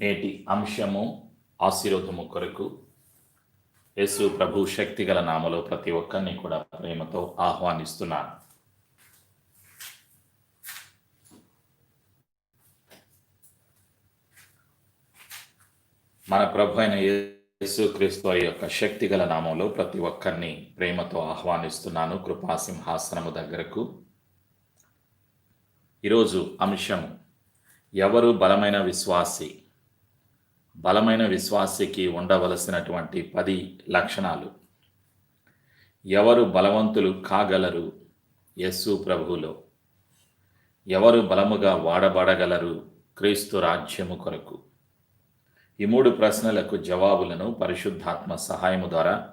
నేటి అంశము ఆశీర్వదము కొరకు. యేసు ప్రభు శక్తిగల నామలో ప్రతి ఒక్కరిని కూడా ప్రేమతో ఆహ్వానిస్తున్నాను. మన ప్రభు అయిన యేసు క్రీస్తు యొక్క శక్తిగల నామంలో ప్రతి ఒక్కరిని ప్రేమతో ఆహ్వానిస్తున్నాను కృపాసింహాసనము దగ్గరకు. ఈరోజు అంశము ఎవరు బలమైన విశ్వాసి? బలమైన విశ్వాసికి ఉండవలసినటువంటి పది లక్షణాలు. ఎవరు బలవంతులు కాగలరు? యస్సు ప్రభువులో. ఎవరు బలముగా వాడబడగలరు? క్రీస్తు రాజ్యము కొరకు. ఈ మూడు ప్రశ్నలకు జవాబులను పరిశుద్ధాత్మ సహాయము ద్వారా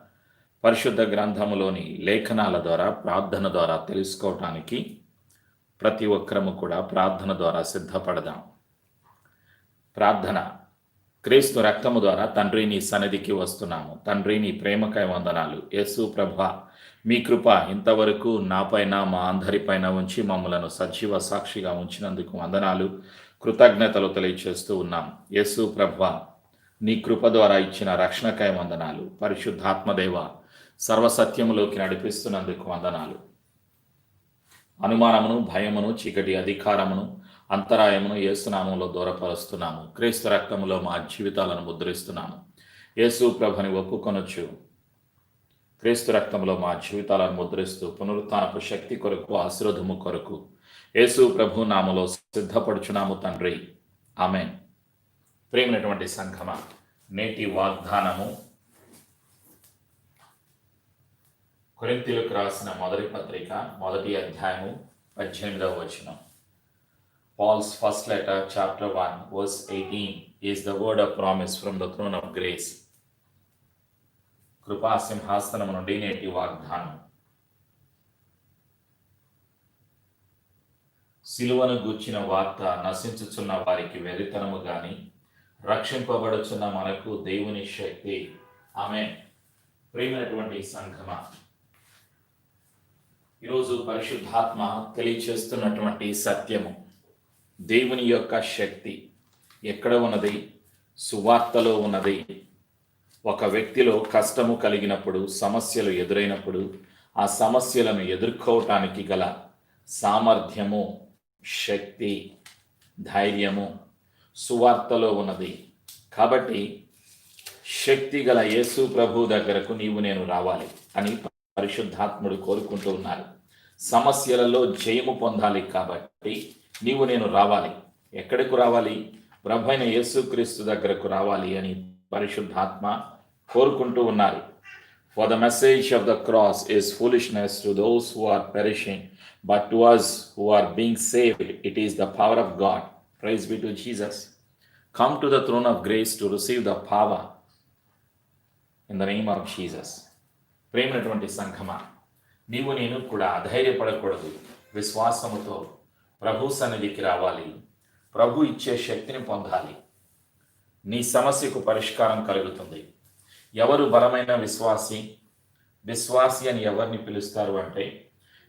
పరిశుద్ధ గ్రంథములోని లేఖనాల ద్వారా ప్రార్థన ద్వారా తెలుసుకోవటానికి ప్రతి ఒక్కరము కూడా ప్రార్థన ద్వారా సిద్ధపడదాం. ప్రార్థన. క్రీస్తు రక్తము ద్వారా తండ్రి నీ సన్నిధికి వస్తున్నాము. తండ్రి నీ ప్రేమకై వందనాలు. యేసు ప్రభ మీ కృప ఇంతవరకు నాపైన మా అందరిపైన ఉంచి మమ్మలను సజీవ సాక్షిగా ఉంచినందుకు వందనాలు. కృతజ్ఞతలు తెలియచేస్తూ ఉన్నాం. యేసు ప్రభ నీ కృప ద్వారా ఇచ్చిన రక్షణకై వందనాలు. పరిశుద్ధాత్మదేవ సర్వసత్యములోకి నడిపిస్తున్నందుకు వందనాలు. అనుమానమును భయమును చీకటి అధికారమును అంతరాయమును ఏసునామంలో దూరపరుస్తున్నాము. క్రీస్తు రక్తములో మా జీవితాలను ముద్రిస్తున్నాము. యేసు ప్రభని ఒప్పుకొనొచ్చు. క్రీస్తు రక్తంలో మా జీవితాలను ముద్రిస్తూ పునరుత్నపు శక్తి కొరకు ఆశీర్వదము కొరకు యేసు ప్రభు నామలో సిద్ధపడుచున్నాము తండ్రి. ఆమె ప్రేమైనటువంటి సంఘమ నేటి వాగ్దానము. కొరింతీలకు రాసిన మొదటి పత్రిక మొదటి అధ్యాయము పద్దెనిమిదవ వచనం. Paul's first letter, chapter 1, verse 18, is the word of promise from the throne of grace. కృపా సింహాసనం నుండి నేటి వాగ్దానం. సిలువను గూర్చిన వార్త నశించుచున్న వారికి వెరితనము గాని రక్షింపబడుచున్న మనకు దేవుని శక్తి. ఆమె ప్రేమైనటువంటి సంఘమ ఈరోజు పరిశుద్ధాత్మ తెలియచేస్తున్నటువంటి సత్యము. దేవుని యొక్క శక్తి ఎక్కడ ఉన్నది? సువార్తలో ఉన్నది. ఒక వ్యక్తిలో కష్టము కలిగినప్పుడు సమస్యలు ఎదురైనప్పుడు ఆ సమస్యలను ఎదుర్కోవటానికి గల సామర్థ్యము శక్తి ధైర్యము సువార్తలో ఉన్నది. కాబట్టి శక్తి గల యేసు ప్రభు దగ్గరకు నీవు నేను రావాలి అని పరిశుద్ధాత్ముడు కోరుకుంటూ ఉన్నారు. సమస్యలలో జయము పొందాలి కాబట్టి నీవు నేను రావాలి. ఎక్కడికి రావాలి? ప్రభు అయిన యేసుక్రీస్తు దగ్గరకు రావాలి అని పరిశుద్ధాత్మ కోరుకుంటూ ఉన్నారు. For the message of the cross is foolishness to those who are perishing but to us who are being saved it is the power of God praise be to Jesus come to the throne of grace to receive the power in the name of Jesus ప్రేమైనటువంటి సంఘమా నీవు నేను కూడా ధైర్యపడకూడదు. విశ్వాసముతో ప్రభు సన్నిధికి రావాలి. ప్రభు ఇచ్చే శక్తిని పొందాలి. నీ సమస్యకు పరిష్కారం కలుగుతుంది. ఎవరు బలమైన విశ్వాసి విశ్వాసి అని ఎవరిని పిలుస్తారు అంటే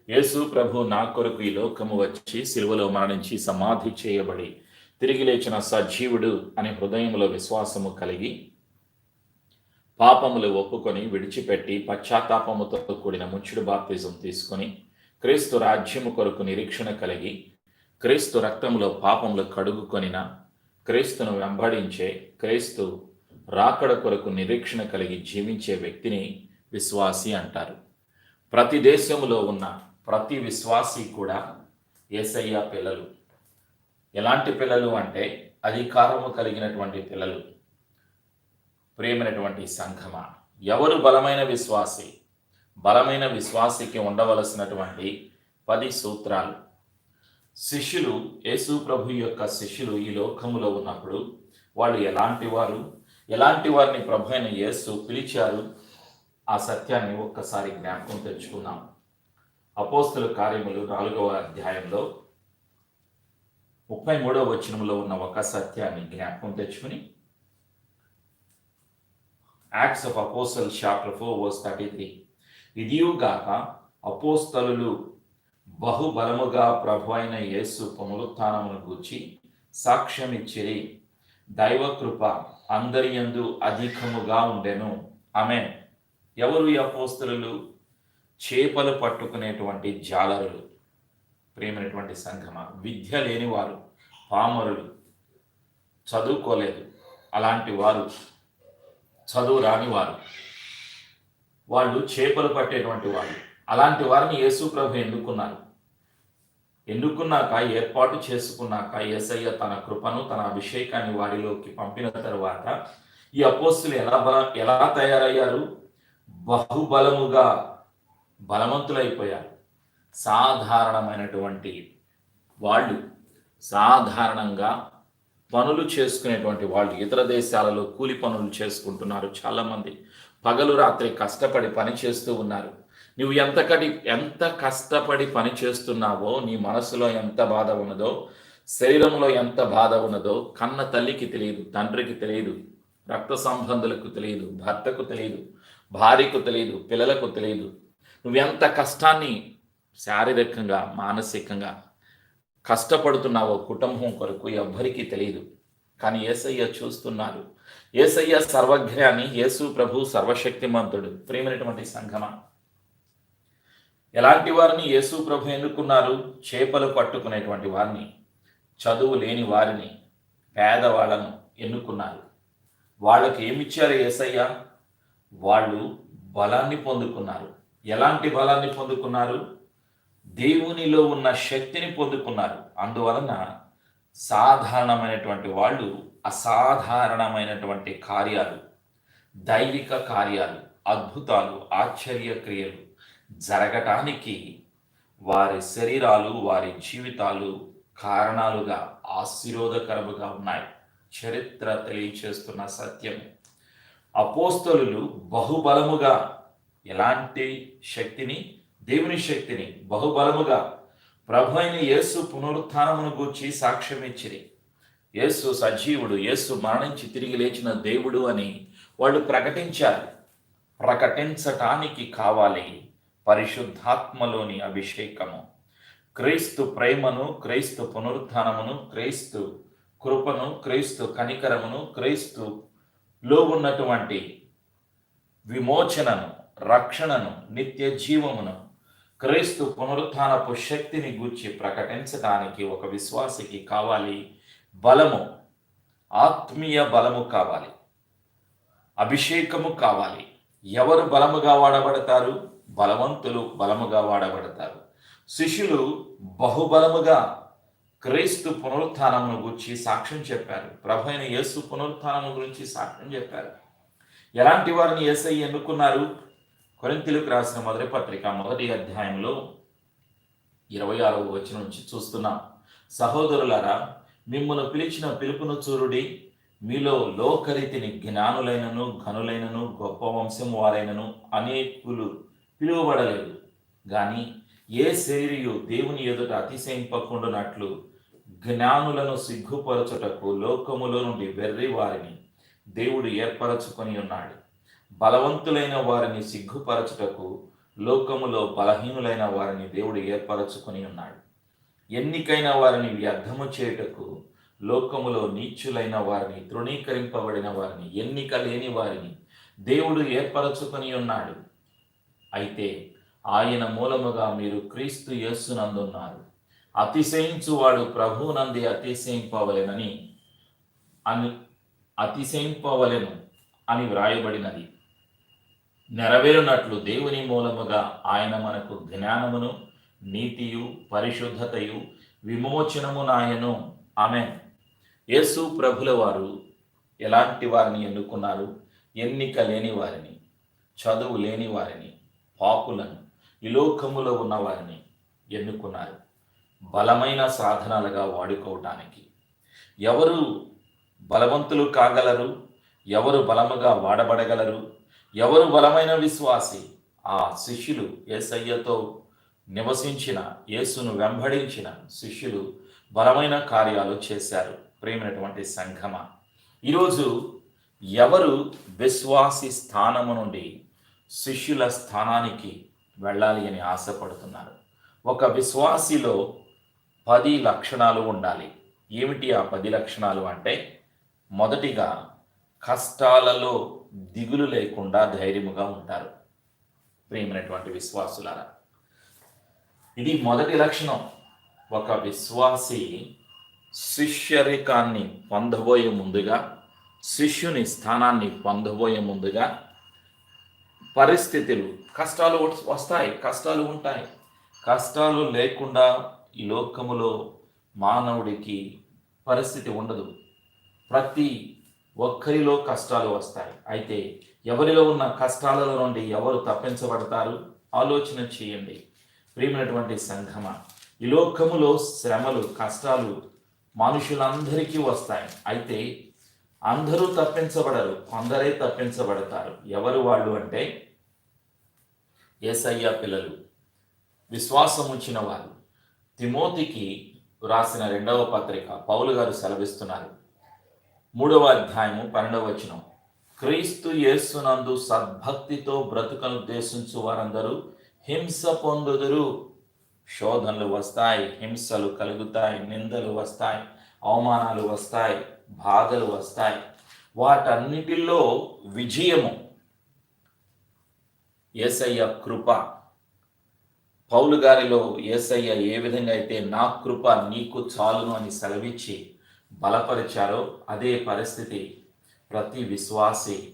యేసు ప్రభు నా కొరకు ఈ లోకము వచ్చి సిలువలో మరణించి సమాధి చేయబడి తిరిగి లేచిన సజీవుడు అనే హృదయంలో విశ్వాసము కలిగి పాపములు ఒప్పుకొని విడిచిపెట్టి పశ్చాత్తాపముతో కూడిన ముచ్చుడు బాప్తిజం తీసుకొని క్రీస్తు రాజ్యము కొరకు నిరీక్షణ కలిగి క్రీస్తు రక్తంలో పాపములు కడుగుకొనిన క్రీస్తును వెంబడించే క్రీస్తు రాకడ కొరకు నిరీక్షణ కలిగి జీవించే వ్యక్తిని విశ్వాసి అంటారు. ప్రతి దేశంలో ఉన్న ప్రతి విశ్వాసి కూడా ఏసయ్య పిల్లలు. ఎలాంటి పిల్లలు అంటే అధికారము కలిగినటువంటి పిల్లలు. ప్రేమైనటువంటి సంఘమా. ఎవరు బలమైన విశ్వాసి? బలమైన విశ్వాసికి ఉండవలసినటువంటి పది సూత్రాలు. శిష్యులు యేసు ప్రభు యొక్క శిష్యులు ఈ లోకములో ఉన్నప్పుడు వాళ్ళు ఎలాంటి వారు? ఎలాంటి వారిని ప్రభు అయిన యేసు పిలిచారు? ఆ సత్యాన్ని ఒక్కసారి జ్ఞాపకం తెచ్చుకుందాం. అపోస్తుల కార్యములు నాలుగవ అధ్యాయంలో ముప్పై మూడవ వచనంలో ఉన్న ఒక సత్యాన్ని జ్ఞాపకం తెచ్చుకుని Acts of apostle chapter four verse thirty three ఇదియుగాక అపోస్తలు బహుబలముగా ప్రభు అయిన యేసు పునరుత్నమును గూర్చి సాక్ష్యం ఇచ్చిరి అందరి యందు అధికముగా ఉండెను. ఆమె ఎవరు అపోస్తులు చేపలు పట్టుకునేటువంటి జాలరులు. ప్రేమైనటువంటి సంఘమ. విద్య లేని వారు పామరులు. చదువుకోలేదు. అలాంటి వారు చదువు రాని వారు. వాళ్ళు చేపలు పట్టేటువంటి వాళ్ళు అలాంటి వారిని యేసు ప్రభు ఎందుకున్నారు? ఎన్నుకున్నాక ఏర్పాటు చేసుకున్నాక ఏసయ్య తన కృపను తన అభిషేకాన్ని వారిలోకి పంపిన తర్వాత ఈ అపోస్తులు ఎలా బల ఎలా తయారయ్యారు? బహుబలముగా బలవంతులైపోయారు. సాధారణమైనటువంటి వాళ్ళు సాధారణంగా పనులు చేసుకునేటువంటి వాళ్ళు ఇతర దేశాలలో కూలి పనులు చేసుకుంటున్నారు చాలామంది. పగలు రాత్రి కష్టపడి పని చేస్తూ ఉన్నారు. నువ్వు ఎంత కడి ఎంత కష్టపడి పని చేస్తున్నావో నీ మనసులో ఎంత బాధ ఉన్నదో శరీరంలో ఎంత బాధ ఉన్నదో కన్న తల్లికి తెలియదు తండ్రికి తెలియదు రక్త సంబంధులకు తెలియదు భర్తకు తెలియదు భార్యకు తెలియదు పిల్లలకు తెలియదు. నువ్వెంత కష్టాన్ని శారీరకంగా మానసికంగా కష్టపడుతున్నావో కుటుంబం కొరకు ఎవ్వరికీ తెలియదు. కానీ ఏసయ్య చూస్తున్నారు ఏసయ్య సర్వజ్ఞాని యేసు ప్రభు సర్వశక్తిమంతుడు ప్రేమైనటువంటి సంఘమా ఎలాంటి వారిని యేసు ప్రభు ఎన్నుకున్నారు? చేపలు పట్టుకునేటువంటి వారిని చదువు లేని వారిని పేదవాళ్ళను ఎన్నుకున్నారు. వాళ్ళకి ఏమిచ్చారు ఏసయ్య? వాళ్ళు బలాన్ని పొందుకున్నారు. ఎలాంటి బలాన్ని పొందుకున్నారు? దేవునిలో ఉన్న శక్తిని పొందుకున్నారు. అందువలన సాధారణమైనటువంటి వాళ్ళు అసాధారణమైనటువంటి కార్యాలు దైవిక కార్యాలు అద్భుతాలు ఆశ్చర్య క్రియలు జరగటానికి వారి శరీరాలు వారి జీవితాలు కారణాలుగా ఆశీర్వాదకరముగా ఉన్నాయి. చరిత్ర తెలియచేస్తున్న సత్యం. అపోస్తలు బహుబలముగా ఎలాంటి శక్తిని దేవుని శక్తిని బహుబలముగా ప్రభు అయిన యేసు పునరుత్నమును గూర్చి సాక్ష్యం ఇచ్చిరి యేసు సజీవుడు యేసు మరణించి తిరిగి లేచిన దేవుడు అని వాళ్ళు ప్రకటించారు. ప్రకటించటానికి కావాలి. పరిశుద్ధాత్మలోని అభిషేకము. క్రీస్తు ప్రేమను క్రీస్తు పునరుద్ధానమును క్రీస్తు కృపను క్రీస్తు కనికరమును క్రీస్తులో ఉన్నటువంటి విమోచనను రక్షణను నిత్య జీవమును క్రీస్తు పునరుత్నపు శక్తిని గూర్చి ప్రకటించడానికి ఒక విశ్వాసికి కావాలి బలము ఆత్మీయ బలము కావాలి. అభిషేకము కావాలి. ఎవరు బలముగా వాడబడతారు? బలవంతులు బలముగా వాడబడతారు. శిష్యులు బహుబలముగా క్రీస్తు పునరుత్నమును గురించి సాక్ష్యం చెప్పారు. ప్రభు అయిన యేసు పునరుత్నము గురించి సాక్ష్యం చెప్పారు. ఎలాంటి వారిని ఏసై ఎన్నుకున్నారు? కొరింతలకు రాసిన మొదటి పత్రిక మొదటి అధ్యాయంలో ఇరవై ఆరవ వచ్చి నుంచి చూస్తున్నాం. సహోదరులారా మిమ్మల్ని పిలిచిన పిలుపును చూరుడి మీలో లోకరీతిని జ్ఞానులైనను ఘనులైనను గొప్ప వంశం వారైనను అనేకులు పిలువబడలేదు. కానీ ఏ శరీరియు దేవుని ఎదుట అతిశయింపకుండునట్లు జ్ఞానులను సిగ్గుపరచుటకు లోకములో నుండి వెర్రి వారిని దేవుడు ఏర్పరచుకొని ఉన్నాడు. బలవంతులైన వారిని సిగ్గుపరచుటకు లోకములో బలహీనులైన వారిని దేవుడు ఏర్పరచుకొని ఉన్నాడు. ఎన్నికైన వారిని వ్యర్థము చేయుటకు లోకములో నీచులైన వారిని తృణీకరింపబడిన వారిని ఎన్నిక లేని వారిని దేవుడు ఏర్పరచుకొని ఉన్నాడు. అయితే ఆయన మూలముగా మీరు క్రీస్తు యేస్సునందున్నారు అతిశయించువాడు ప్రభువునంది అతిశయింపవలెనని అని అతిశయింపవలెను అని వ్రాయబడినది. నెరవేరునట్లు దేవుని మూలముగా ఆయన మనకు జ్ఞానమును నీతియు పరిశుద్ధతయు విమోచనమునాయను ఆమె యేసు ప్రభుల వారు ఎలాంటి వారిని ఎన్నుకున్నారు? ఎన్నిక లేని వారిని చదువు లేని వారిని పాపులను ఈ లోకములో ఉన్న వారిని ఎన్నుకున్నారు. బలమైన సాధనాలుగా వాడుకోవటానికి. ఎవరు బలవంతులు కాగలరు? ఎవరు బలముగా వాడబడగలరు? ఎవరు బలమైన విశ్వాసి? ఆ శిష్యులు ఏసయ్యతో నివసించిన యేసును వెంబడించిన శిష్యులు బలమైన కార్యాలు చేశారు. ప్రేమైనటువంటి సంఘమ ఈరోజు ఎవరు విశ్వాసి స్థానము నుండి శిష్యుల స్థానానికి వెళ్ళాలి అని ఆశపడుతున్నారు. ఒక విశ్వాసిలో పది లక్షణాలు ఉండాలి. ఏమిటి ఆ పది లక్షణాలు అంటే మొదటిగా కష్టాలలో దిగులు లేకుండా ధైర్యముగా ఉంటారు. ప్రియమైనటువంటి విశ్వాసులారా ఇది మొదటి లక్షణం. ఒక విశ్వాసి శిష్యరికాన్ని పొందబోయే ముందుగా శిష్యుని స్థానాన్ని పొందబోయే ముందుగా పరిస్థితులు. కష్టాలు వస్తాయి కష్టాలు ఉంటాయి. కష్టాలు లేకుండా ఈ లోకములో మానవుడికి పరిస్థితి ఉండదు. ప్రతి ఒక్కరిలో కష్టాలు వస్తాయి. అయితే ఎవరిలో ఉన్న కష్టాల నుండి ఎవరు తప్పించబడతారు? ఆలోచన చేయండి. ప్రియమైనటువంటి సంఘమ ఈ లోకములో శ్రమలు కష్టాలు మనుషులందరికీ వస్తాయి. అయితే అందరూ తప్పించబడరు కొందరే తప్పించబడతారు. ఎవరు వాళ్ళు అంటే ఏసయ్య పిల్లలు. విశ్వాసం ఉంచిన వారు తిమోతికి రాసిన రెండవ పత్రిక పౌలు గారు సెలవిస్తున్నారు. మూడవ అధ్యాయము పన్నెండవ వచనం. క్రీస్తు యేసునందు సద్భక్తితో బ్రతుకను ఉద్దేశించు వారందరూ హింస పొందుదురు. శోధనలు వస్తాయి హింసలు కలుగుతాయి నిందలు వస్తాయి అవమానాలు వస్తాయి బాధలు వస్తాయి. వాటన్నిటిలో విజయము ఏసయ్య కృప. పౌలు గారిలో ఏసయ్య ఏ విధంగా అయితే నా కృప నీకు చాలును అని సెలవిచ్చి బలపరిచారో అదే పరిస్థితి ప్రతి విశ్వాసి.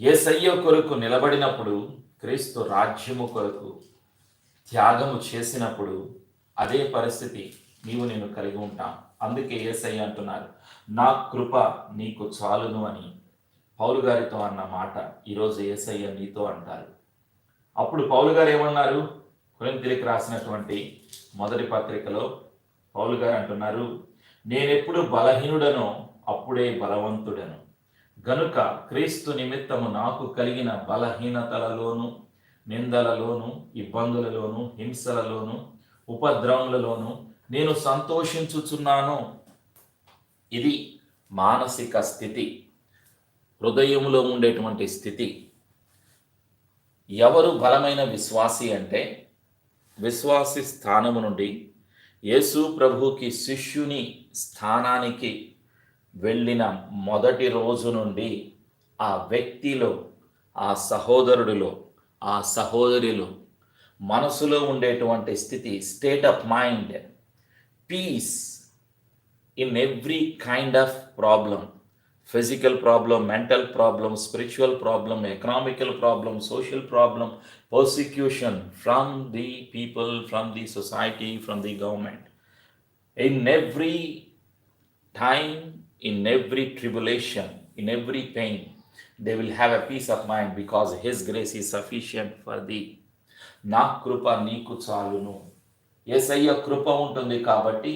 ఏసయ్య కొరకు నిలబడినప్పుడు క్రీస్తు రాజ్యము కొరకు త్యాగము చేసినప్పుడు అదే పరిస్థితి నీవు నేను కలిగి ఉంటాం. అందుకే ఏసయ్య అంటున్నారు నా కృప నీకు చాలును అని. పౌలు గారితో అన్న మాట ఈరోజు ఏసయ్య నీతో అంటారు. అప్పుడు పౌలు గారు ఏమన్నారు? కొరింతలకు రాసినటువంటి మొదటి పత్రికలో పౌలు గారు అంటున్నారు నేనెప్పుడు బలహీనుడనో అప్పుడే బలవంతుడను. గనుక క్రీస్తు నిమిత్తము నాకు కలిగిన బలహీనతలలోను నిందలలోను ఇబ్బందులలోను హింసలలోను ఉపద్రవములలోను నేను సంతోషించుచున్నాను. ఇది మానసిక స్థితి హృదయంలో ఉండేటువంటి స్థితి. ఎవరు బలమైన విశ్వాసి అంటే విశ్వాసి స్థానము నుండి యేసు ప్రభుకి శిష్యుని స్థానానికి వెళ్ళిన మొదటి రోజు నుండి ఆ వ్యక్తిలో ఆ సహోదరుడిలో ఆ సహోదరిలో మనసులో ఉండేటువంటి స్థితి state of mind peace in every kind of problem physical problem mental problem spiritual problem economical problem social problem persecution from the people from the society from the government in every time in every tribulation in every pain they will have a peace of mind because his grace is sufficient for the నా కృప నీకు చాలును. Yes అయ్య కృప ఉంటుంది కాబట్టి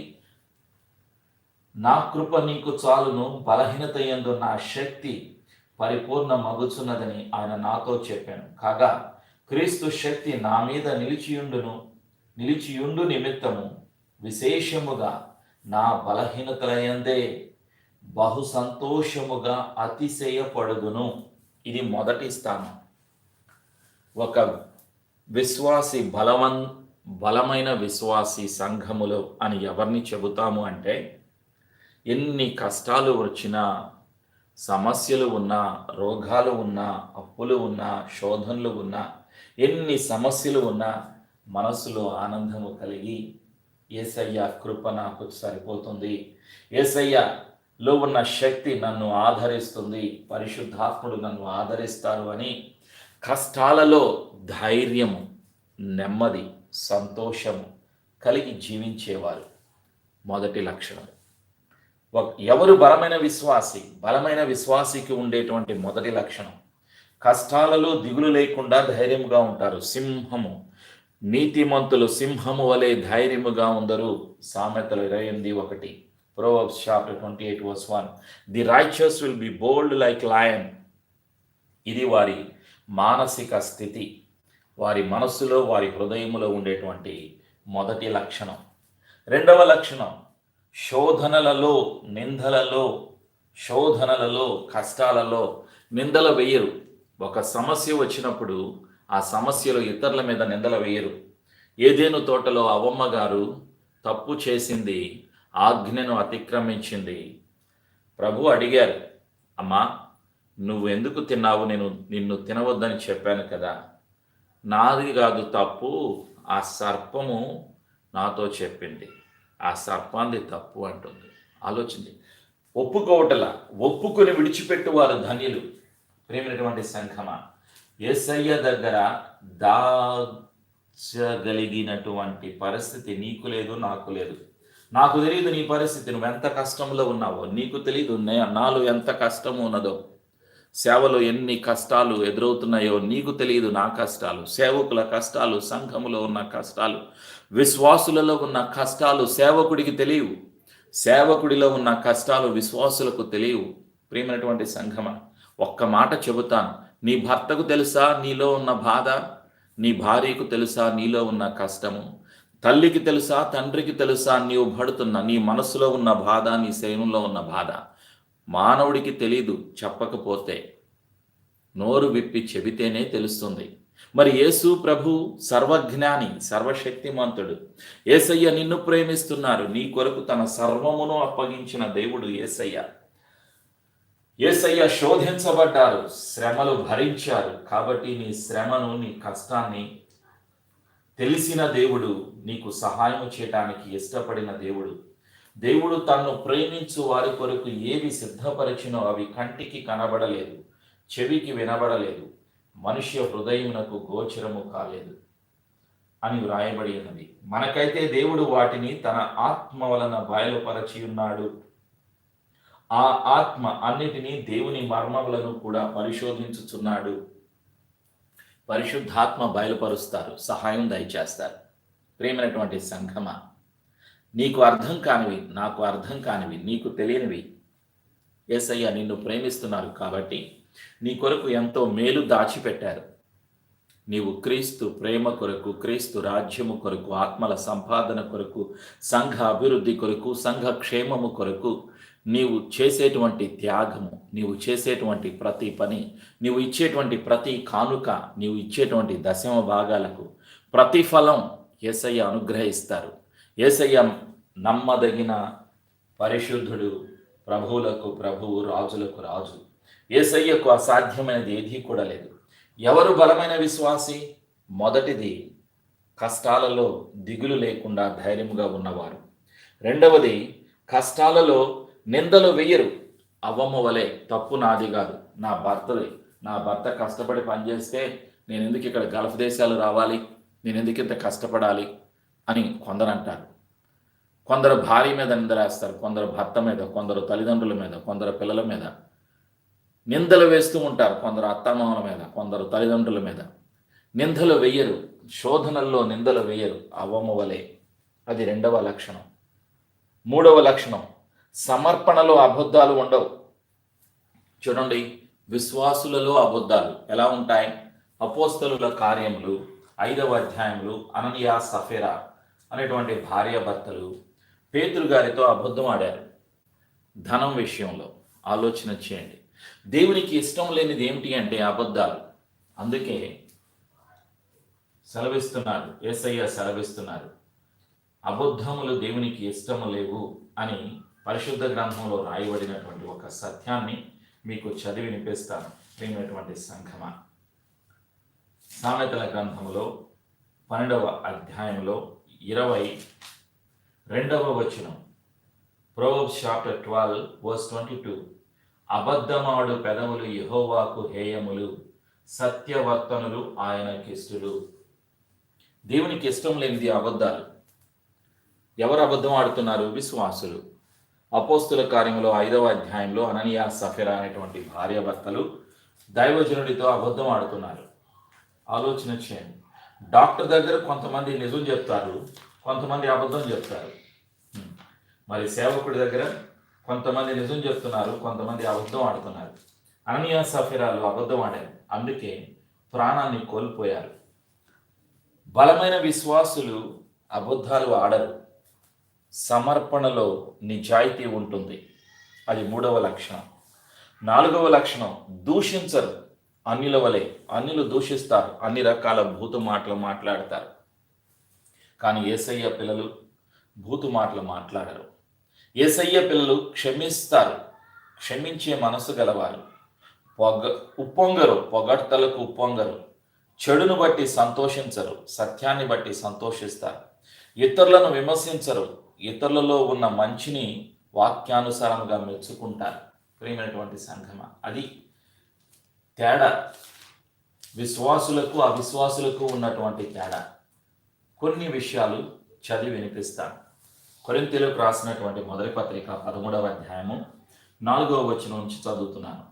నా కృప నీకు చాలును బలహీనత ఎందు నా శక్తి పరిపూర్ణ మగుచున్నదని ఆయన నాతో చెప్పాను. కాగా క్రీస్తు శక్తి నా మీద నిలిచియుండును నిలిచియుండు నిమిత్తము విశేషముగా నా బలహీనతలయందే బహు సంతోషముగా అతిశయపడుదును. ఇది మొదటి స్థానం. ఒక విశ్వాసి బలవన్ బలమైన విశ్వాసి సంఘములు అని ఎవరిని చెబుతాము అంటే ఎన్ని కష్టాలు వచ్చినా సమస్యలు ఉన్నా రోగాలు ఉన్నా అప్పులు ఉన్నా శోధనలు ఉన్నా ఎన్ని సమస్యలు ఉన్నా మనసులో ఆనందము కలిగి ఏసయ్య కృప నాకు సరిపోతుంది. ఏసయ్యలో ఉన్న శక్తి నన్ను ఆదరిస్తుంది. పరిశుద్ధాత్ముడు నన్ను ఆదరిస్తారు అని కష్టాలలో ధైర్యము నెమ్మది సంతోషము కలిగి జీవించేవారు. మొదటి లక్షణం. ఎవరు బలమైన విశ్వాసి బలమైన విశ్వాసికి ఉండేటువంటి మొదటి లక్షణం. కష్టాలలో దిగులు లేకుండా ధైర్యంగా ఉంటారు. సింహము. నీతిమంతులు సింహము వలె ధైర్యముగా ఉందరు. సామెతలు ఇరవై ఎనిమిది ఒకటి. Proverbs chapter twenty eight verse one the righteous will be bold like lion ఇది వారి మానసిక స్థితి. వారి మనస్సులో వారి హృదయములో ఉండేటువంటి మొదటి లక్షణం. రెండవ లక్షణం. శోధనలలో నిందలలో శోధనలలో కష్టాలలో నిందల వేయరు. ఒక సమస్య వచ్చినప్పుడు ఆ సమస్యలు ఇతరుల మీద నిందల వేయరు. ఏదేను తోటలో అవమ్మ గారు తప్పు చేసింది ఆజ్ఞను అతిక్రమించింది. ప్రభు అడిగారు అమ్మా నువ్వు ఎందుకు తిన్నావు? నేను నిన్ను తినవద్దని చెప్పాను కదా. నాది కాదు తప్పు ఆ సర్పము నాతో చెప్పింది. ఆ సర్పాంది తప్పు అంటుంది. ఆలోచించి. ఒప్పుకోవటల. ఒప్పుకొని విడిచిపెట్టువారు ధన్యులు. ప్రేమైనటువంటి సంఘమ. ఎస్ఐయ దగ్గర దాచగలిగినటువంటి పరిస్థితి నీకు లేదు నాకు లేదు. నాకు తెలియదు నీ పరిస్థితి. నువ్వు ఎంత కష్టంలో ఉన్నావో నీకు తెలియదు నాలో ఎంత కష్టం ఉన్నదో. సేవలో ఎన్ని కష్టాలు ఎదురవుతున్నాయో నీకు తెలియదు నా కష్టాలు సేవకుల కష్టాలు సంఘములో ఉన్న కష్టాలు విశ్వాసులలో ఉన్న కష్టాలు సేవకుడికి తెలియవు. సేవకుడిలో ఉన్న కష్టాలు విశ్వాసులకు తెలియవు. ప్రియమైనటువంటి సంఘమ ఒక్క మాట చెబుతాను. నీ భర్తకు తెలుసా నీలో ఉన్న బాధ? నీ భార్యకు తెలుసా నీలో ఉన్న కష్టము? తల్లికి తెలుసా తండ్రికి తెలుసా నీవు పడుతున్న నీ మనసులో ఉన్న బాధ నీ శరీరంలో ఉన్న బాధ? మానవుడికి తెలీదు చెప్పకపోతే. నోరు విప్పి చెబితేనే తెలుస్తుంది. మరి యేసు ప్రభు సర్వజ్ఞాని సర్వశక్తిమంతుడు. ఏసయ్య నిన్ను ప్రేమిస్తున్నారు. నీ కొరకు తన సర్వమును అప్పగించిన దేవుడు ఏసయ్య. ఏసయ్య శోధించబడ్డారు శ్రమలు భరించారు. కాబట్టి నీ శ్రమను నీ కష్టాన్ని తెలిసిన దేవుడు నీకు సహాయం చేయటానికి ఇష్టపడిన దేవుడు. దేవుడు తన్ను ప్రేమించు వారి కొరకు ఏవి సిద్ధపరిచినో అవి కంటికి కనబడలేదు చెవికి వినబడలేదు మనుష్య హృదయమునకు గోచరము కాలేదు అని వ్రాయబడి ఉన్నది. మనకైతే దేవుడు వాటిని తన ఆత్మ వలన బయలుపరచి ఉన్నాడు. ఆ ఆత్మ అన్నిటినీ దేవుని మర్మములను కూడా పరిశోధించుచున్నాడు. పరిశుద్ధాత్మ బయలుపరుస్తారు సహాయం దయచేస్తారు. ప్రేమైనటువంటి సంఘమా నీకు అర్థం కానివి నాకు అర్థం కానివి నీకు తెలియనివి. ఏసయ్య నిన్ను ప్రేమిస్తున్నారు కాబట్టి నీ కొరకు ఎంతో మేలు దాచిపెట్టారు. నీవు క్రీస్తు ప్రేమ కొరకు క్రీస్తు రాజ్యము కొరకు ఆత్మల సంపాదన కొరకు సంఘ అభివృద్ధి కొరకు సంఘ క్షేమము కొరకు నీవు చేసేటువంటి త్యాగము నీవు చేసేటువంటి ప్రతి పని నీవు ఇచ్చేటువంటి ప్రతి కానుక నీవు ఇచ్చేటువంటి దశమ భాగాలకు ప్రతిఫలం ఏసయ్య అనుగ్రహిస్తారు. ఏసయ్య నమ్మదగిన పరిశుద్ధుడు ప్రభువులకు ప్రభువు రాజులకు రాజు. ఏసయ్యకు అసాధ్యమైనది ఏదీ కూడా లేదు. ఎవరు బలమైన విశ్వాసి? మొదటిది కష్టాలలో దిగులు లేకుండా ధైర్యంగా ఉన్నవారు. రెండవది కష్టాలలో నిందలు వెయ్యరు అవ్వమ్మ వలె తప్పు నాది కాదు. నా భర్తది నా భర్త కష్టపడి పనిచేస్తే నేను ఎందుకు ఇక్కడ గల్ఫ్ దేశాలు రావాలి? నేను ఎందుకు ఇంత కష్టపడాలి? అని కొందరంటారు కొందరు భార్య మీద నిందలేస్తారు కొందరు భర్త మీద కొందరు తల్లిదండ్రుల మీద కొందరు పిల్లల మీద. నిందలు వేస్తూ ఉంటారు కొందరు అత్తమామల మీద కొందరు తల్లిదండ్రుల మీద. నిందలు వెయ్యరు శోధనల్లో నిందలు వేయరు అవ్వమవలే అది రెండవ లక్షణం. మూడవ లక్షణం సమర్పణలో అబద్ధాలు ఉండవు. చూడండి విశ్వాసులలో అబద్ధాలు ఎలా ఉంటాయి? అపోస్తలుల కార్యములు ఐదవ అధ్యాయములు అననియా సఫెరా అనేటువంటి భార్యాభర్తలు పేతురు గారితో అబద్ధం ఆడారు. ధనం విషయంలో ఆలోచన చేయండి. దేవునికి ఇష్టం లేనిది ఏమిటి అంటే అబద్ధాలు. అందుకే సెలవిస్తున్నారు. ఏసయ్య సెలవిస్తున్నారు. అబద్ధములు దేవునికి ఇష్టము లేవు అని పరిశుద్ధ గ్రంథంలో రాయబడినటువంటి ఒక సత్యాన్ని మీకు చదివి వినిపిస్తాను. ప్రేమైనటువంటి సంఘమ సామెతల గ్రంథంలో పన్నెండవ అధ్యాయంలో ఇరవై రెండవ వచనం. Proverbs chapter twelve verse twenty two అబద్ధమాడు పెదవులు యహోవాకు హేయములు సత్యవర్తనులు ఆయనకిష్టులు దేవునికి ఇష్టం లేనిది అబద్ధాలు. ఎవరు అబద్ధం ఆడుతున్నారు? విశ్వాసులు. అపోస్తుల కార్యంలో ఐదవ అధ్యాయంలో అననియా సఫెరా అనేటువంటి భార్యాభర్తలు దైవజనుడితో అబద్ధం ఆడుతున్నారు. ఆలోచన చేయండి. డాక్టర్ దగ్గర కొంతమంది నిజం చెప్తారు. కొంతమంది అబద్ధం చెప్తారు. మరి సేవకుడి దగ్గర కొంతమంది నిజం చెప్తున్నారు కొంతమంది అబద్ధం ఆడుతున్నారు. అననియా సఫిరాలు అబద్ధం ఆడారు. అందుకే ప్రాణాన్ని కోల్పోయారు. బలమైన విశ్వాసులు అబద్ధాలు ఆడరు. సమర్పణలో నిజాయితీ ఉంటుంది. అది మూడవ లక్షణం. నాలుగవ లక్షణం దూషించరు. అన్యుల వలె అన్యులు దూషిస్తారు. అన్ని రకాల భూత మాటలు మాట్లాడతారు. కానీ ఏసయ్య పిల్లలు భూతు మాటలు మాట్లాడరు. ఏసయ్య పిల్లలు క్షమిస్తారు. క్షమించే మనసు గలవారు. పొగ ఉప్పొంగరు పొగడ్తలకు ఉప్పొంగరు. చెడును బట్టి సంతోషించరు సత్యాన్ని బట్టి సంతోషిస్తారు. ఇతరులను విమర్శించరు. ఇతరులలో ఉన్న మంచిని వాక్యానుసారంగా మెచ్చుకుంటారు. ప్రియమైనటువంటి సంఘమ అది తేడా. విశ్వాసులకు అవిశ్వాసులకు ఉన్నటువంటి తేడా. కొన్ని విషయాలు చదివి వినిపిస్తాను. కొరింతీలకు రాసినటువంటి మొదటి పత్రిక పదమూడవ అధ్యాయము నాలుగవ వచనం నుంచి చదువుతున్నాను.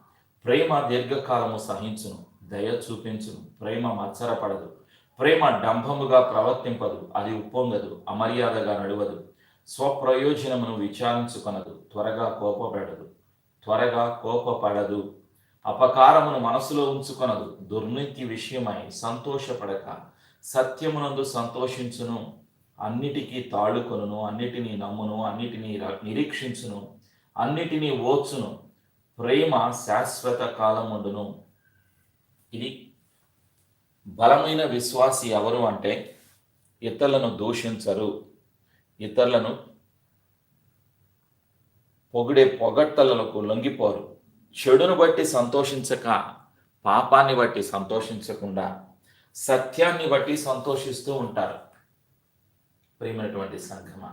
ప్రేమ దీర్ఘకాలము సహించును దయ చూపించును ప్రేమ మత్సరపడదు. ప్రేమ డంభముగా ప్రవర్తింపదు అది ఉప్పొంగదు అమర్యాదగా నడవదు. స్వప్రయోజనమును విచారించుకొనదు త్వరగా కోపపడదు త్వరగా కోపపడదు. అపకారమును మనసులో ఉంచుకొనదు దుర్నీతి విషయమై సంతోషపడక. సత్యమునందు సంతోషించును అన్నిటికీ తాళుకొను అన్నిటినీ నమ్మును అన్నిటినీ నిరీక్షించును అన్నిటినీ ఓచును. ప్రేమ శాశ్వత కాలముండును ఇది బలమైన విశ్వాసి ఎవరు అంటే ఇతరులను దూషించరు. ఇతరులను పొగిడే పొగట్టలకు లొంగిపోరు. చెడును బట్టి సంతోషించక పాపాన్ని బట్టి సంతోషించకుండా సత్యాన్ని బట్టి సంతోషిస్తూ ఉంటారు. ప్రియమైనటువంటి సంఘమ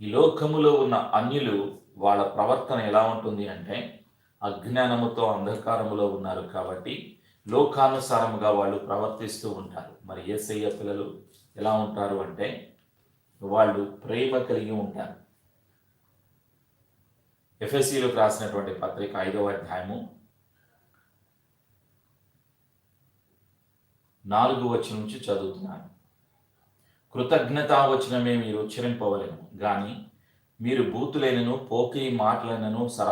ఈ లోకములో ఉన్న అన్యులు వాళ్ళ ప్రవర్తన ఎలా ఉంటుంది అంటే అజ్ఞానముతో అంధకారములో ఉన్నారు కాబట్టి లోకానుసారముగా వాళ్ళు ప్రవర్తిస్తూ ఉంటారు. మరి ఏసయ్య పిల్లలు ఎలా ఉంటారు అంటే వాళ్ళు ప్రేమ కలిగి ఉంటారు. ఎఫ్ఎస్సిలోకి రాసినటువంటి పత్రిక ఐదవ అధ్యాయము నాలుగు వచనం నుంచి చదువుతున్నాను. కృతజ్ఞతా వచనమే మీరు ఉచ్చరింపవలను. కానీ మీరు బూతులైనను పోకి మాటలైనను సర